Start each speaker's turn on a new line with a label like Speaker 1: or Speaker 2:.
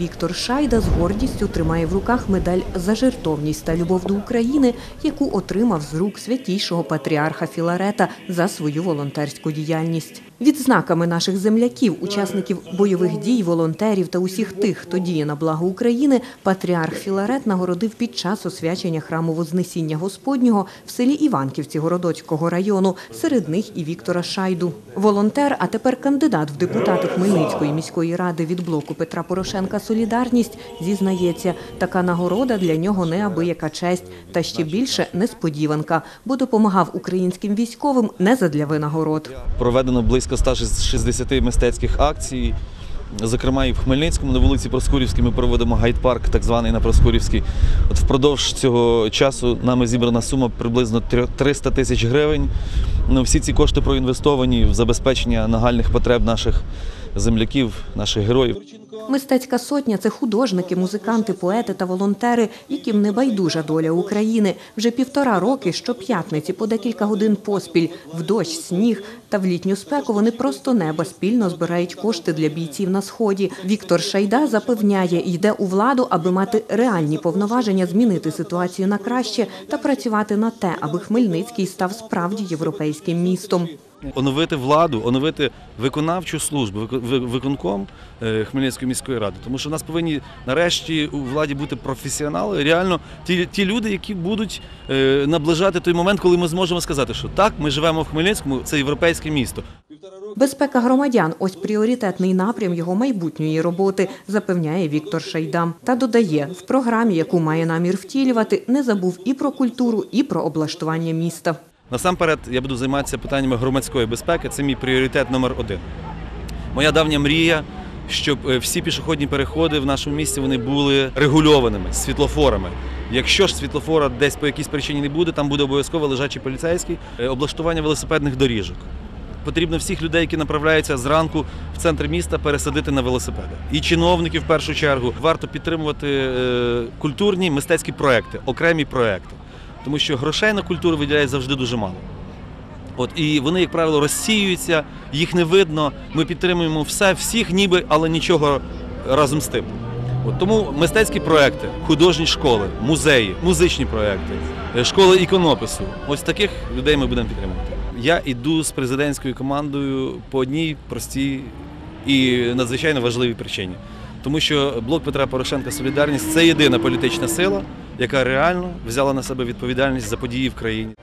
Speaker 1: Віктор Шайда з гордістю тримає в руках медаль за жертовність та любов до України, яку отримав з рук святійшого патріарха Філарета за свою волонтерську діяльність. Відзнаками наших земляків, учасників бойових дій, волонтерів та усіх тих, хто діє на благо України, патріарх Філарет нагородив під час освячення храму Вознесіння Господнього в селі Іванківці Городоцького району. Серед них і Віктора Шайду. Волонтер, а тепер кандидат в депутати Хмельницької міської ради від блоку Петра Порошенка Солідарність зізнається, така нагорода для нього неабияка честь, та ще більше несподіванка, бо допомагав українським військовим не задля винагород.
Speaker 2: Проведено близько 160 мистецьких акцій. Зокрема, і в Хмельницькому на вулиці Проскурівській ми проводимо гайд-парк, так званий на Проскурівській. От впродовж цього часу нами зібрана сума приблизно 300 тисяч гривень. Ну, всі ці кошти проінвестовані в забезпечення нагальних потреб наших земляків, наших героїв.
Speaker 1: Мистецька сотня це художники, музиканти, поети та волонтери, яким не байдужа доля України. Вже півтора роки щоп'ятниці по декілька годин поспіль, в дощ, сніг та в літню спеку вони просто неба спільно збирають кошти для бійців на сході. Віктор Шайда запевняє, йде у владу, аби мати реальні повноваження змінити ситуацію на краще та працювати на те, аби Хмельницький став справді європейським містом.
Speaker 2: Оновити владу, оновити виконавчу службу, вико- виконком е, Хмельницької міської ради. Тому що в нас повинні нарешті у владі бути професіонали, реально ті, ті люди, які будуть е, наближати той момент, коли ми зможемо сказати, що так, ми живемо в Хмельницькому, це європейське місто.
Speaker 1: Безпека громадян ось пріоритетний напрям його майбутньої роботи, запевняє Віктор Шайда. Та додає, в програмі, яку має намір втілювати, не забув і про культуру, і про облаштування міста.
Speaker 2: Насамперед, я буду займатися питаннями громадської безпеки. Це мій пріоритет номер один. Моя давня мрія, щоб е, всі пішохідні переходи в нашому місті вони були регульованими світлофорами. Якщо ж світлофора десь по якійсь причині не буде, там буде обов'язково лежачий поліцейський е, облаштування велосипедних доріжок. Потрібно всіх людей, які направляються зранку в центр міста, пересадити на велосипеди. І чиновників в першу чергу варто підтримувати е, культурні мистецькі проекти, окремі проекти. Тому що грошей на культуру виділяють завжди дуже мало. От і вони, як правило, розсіюються, їх не видно. Ми підтримуємо все, всіх, ніби, але нічого разом з тим. От тому мистецькі проекти, художні школи, музеї, музичні проекти, е, школи іконопису. Ось таких людей ми будемо підтримувати. Я йду з президентською командою по одній простій і надзвичайно важливій причині. Тому що блок Петра Порошенка Солідарність це єдина політична сила, яка реально взяла на себе відповідальність за події в країні.